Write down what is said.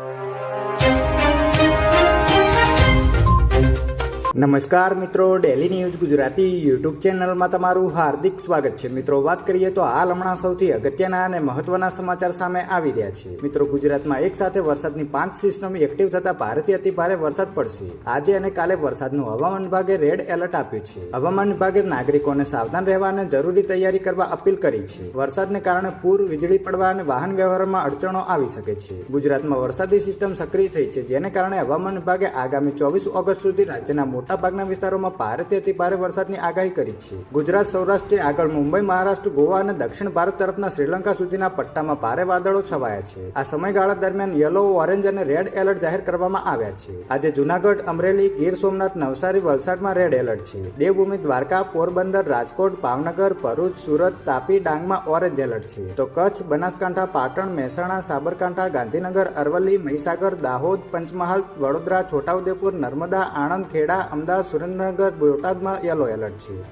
you. નમસ્કાર મિત્રો daily news Gujarati YouTube ચેનલમાં તમારું હાર્દિક સ્વાગત છે. મિત્રો, વાત કરીએ તો હાલ હમણાં સૌથી અગત્યના અને મહત્વના સમાચાર સામે આવી રહ્યા છે. મિત્રો, ગુજરાતમાં એક સાથે વરસાદની પાંચ સિસ્ટમ એક્ટિવ થતા ભારેથી અતિ ભારે વરસાદ પડશે. આજે અને કાલે વરસાદનું હવામાન વિભાગે રેડ એલર્ટ આપ્યું છે. હવામાન વિભાગે નાગરિકોને સાવધાન રહેવા અને જરૂરી તૈયારી કરવા અપીલ કરી છે. વરસાદને કારણે પૂર, વીજળી પડવા અને વાહન વ્યવહારમાં અડચણો આવી શકે છે. ગુજરાતમાં વરસાદી સિસ્ટમ સક્રિય થઈ છે. જેને કારણે હવામાન વિભાગે આગામી ચોવીસ ઓગસ્ટ સુધી રાજ્યના મોટાભાગના વિસ્તારોમાં ભારેથી અતિ ભારે વરસાદની આગાહી કરી છે. ગુજરાત સૌરાષ્ટ્રથી આગળ મુંબઈ, મહારાષ્ટ્ર, ગોવા અને દક્ષિણ ભારત તરફના શ્રીલંકા સુધીના પટ્ટામાં ભારે વાદળો છવાયા છે. આ સમયગાળા દરમિયાન યલો, ઓરેન્જ અને રેડ એલર્ટ જાહેર કરવામાં આવ્યા છે. આજે જુનાગઢ, અમરેલી, ગીર સોમનાથ, નવસારી વલસાડમાં રેડ એલર્ટ છે. દેવભૂમિ, દ્વારકા, પોરબંદર, રાજકોટ, ભાવનગર, ભરૂચ, સુરત, તાપી, ડાંગમાં ઓરેન્જ એલર્ટ છે. તો કચ્છ, બનાસકાંઠા, પાટણ, મહેસાણા, સાબરકાંઠા, ગાંધીનગર, અરવલ્લી, મહીસાગર, દાહોદ, પંચમહાલ, વડોદરા, છોટાઉદેપુર, નર્મદા, આણંદ, ખેડા અમદાવાદ સુરેન્દ્રનગર બોટાદમાં યલો એલર્ટ છે.